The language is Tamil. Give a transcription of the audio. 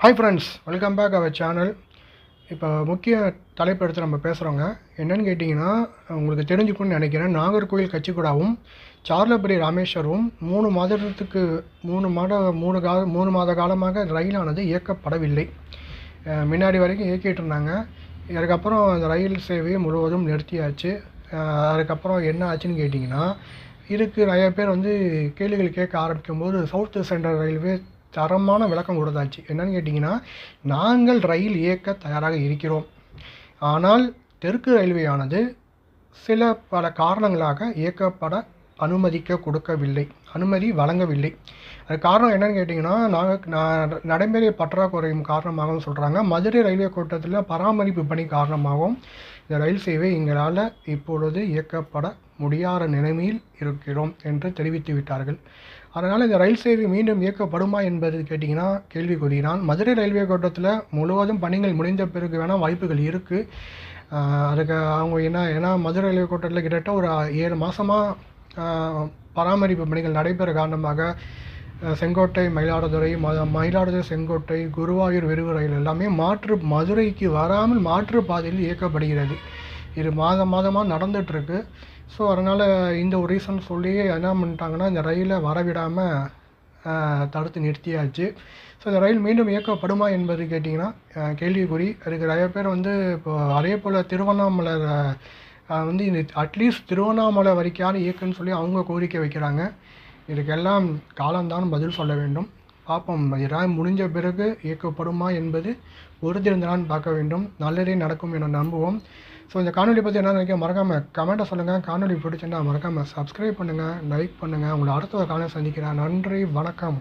Hi friends welcome back our channel இப்போ முக்கிய தலைப்பு எடுத்து நம்ம பேசுகிறோங்க என்னன்னு கேட்டிங்கன்னா உங்களுக்கு தெரிஞ்சுக்கணும்னு நினைக்கிறேன். நாகர்கோவில் கட்சிக்கூடாவும் சார்லபுரி ராமேஸ்வரமும் மூணு மாதத்துக்கு மூணு மாத மூணு கால மூணு மாத காலமாக ரயிலானது இயக்கப்படவில்லை. முன்னாடி வரைக்கும் இயக்கிட்டு இருந்தாங்க. அதுக்கப்புறம் அந்த ரயில் சேவையை முழுவதும் நிறுத்தியாச்சு. அதுக்கப்புறம் என்ன ஆச்சுன்னு கேட்டிங்கன்னா இதுக்கு நிறைய பேர் வந்து கேள்விகள் கேட்க ஆரம்பிக்கும் போது சவுத் சென்ட்ரல் ரயில்வே தரமான விளக்கம் கொடுத்தாச்சு. என்னன்னு கேட்டிங்கன்னா நாங்கள் ரயில் இயக்க தயாராக இருக்கிறோம். ஆனால் தெற்கு ரயில்வேயானது சில பல காரணங்களாக இயக்கப்பட அனுமதிக்க கொடுக்கவில்லை. அனுமதி வழங்கவில்லை. அது காரணம் என்னன்னு கேட்டிங்கன்னா நாங்கள் நான் நடைமுறை பற்றாக்குறையும் காரணமாகவும் சொல்கிறாங்க மதுரை ரயில்வே கோட்டத்தில் பராமரிப்பு பணி காரணமாகவும் இந்த ரயில் சேவை எங்களால் இப்பொழுது இயக்கப்பட முடியாத நிலைமையில் இருக்கிறோம் என்று தெரிவித்து விட்டார்கள் அதனால் இந்த ரயில் சேவை மீண்டும் இயக்கப்படுமா என்பது கேட்டிங்கன்னா கேள்விக்குறிதான் மதுரை ரயில்வே கோட்டத்தில் முழுவதும் பணிகள் முடிந்த பிறகு வேணால் வாய்ப்புகள் இருக்குது அதுக்கு அவங்க என்ன ஏன்னா மதுரை ரயில்வே கோட்டத்தில் கிட்டத்தட்ட ஒரு ஏழு மாதமாக பராமரிப்பு பணிகள் நடைபெற காரணமாக செங்கோட்டை மயிலாடுதுறை ம மயிலாடுதுறை செங்கோட்டை குருவாயூர் விரிவு ரயில் எல்லாமே மாற்று மதுரைக்கு வராமல் மாற்று பாதையில் இயக்கப்படுகிறது. இது மாதம் மாதமாக நடந்துகிட்ருக்கு ஸோ அதனால் இந்த ஒரு ரீசன் சொல்லி என்ன பண்ணிட்டாங்கன்னா இந்த ரயிலை வரவிடாமல் தடுத்து நிறுத்தியாச்சு. ஸோ இந்த ரயில் மீண்டும் இயக்கப்படுமா என்பது கேட்டிங்கன்னா கேள்விக்குறி. அதுக்கு நிறைய பேர் வந்து இப்போ அதே போல் திருவண்ணாமலை வந்து இந்த அட்லீஸ்ட் திருவண்ணாமலை வரைக்கான இயக்குன்னு சொல்லி அவங்க கோரிக்கை வைக்கிறாங்க. இதுக்கெல்லாம் காலம்தான் பதில் சொல்ல வேண்டும். பார்ப்போம் இதெல்லாம் முடிஞ்ச பிறகு இயக்கப்படுமா என்பது பொறுத்திருந்தான் பார்க்க வேண்டும். நல்லதே நடக்கும் என நம்புவோம். ஸோ இந்த காணொலி பற்றி என்ன நினைக்க மறக்காமல் கமெண்ட்டை சொல்லுங்கள் காணொலி பிடிச்சிருந்தா மறக்காமல் சப்ஸ்கிரைப் பண்ணுங்கள் லைக் பண்ணுங்கள் உங்களை அடுத்த ஒரு சந்திக்கிறேன். நன்றி வணக்கம்.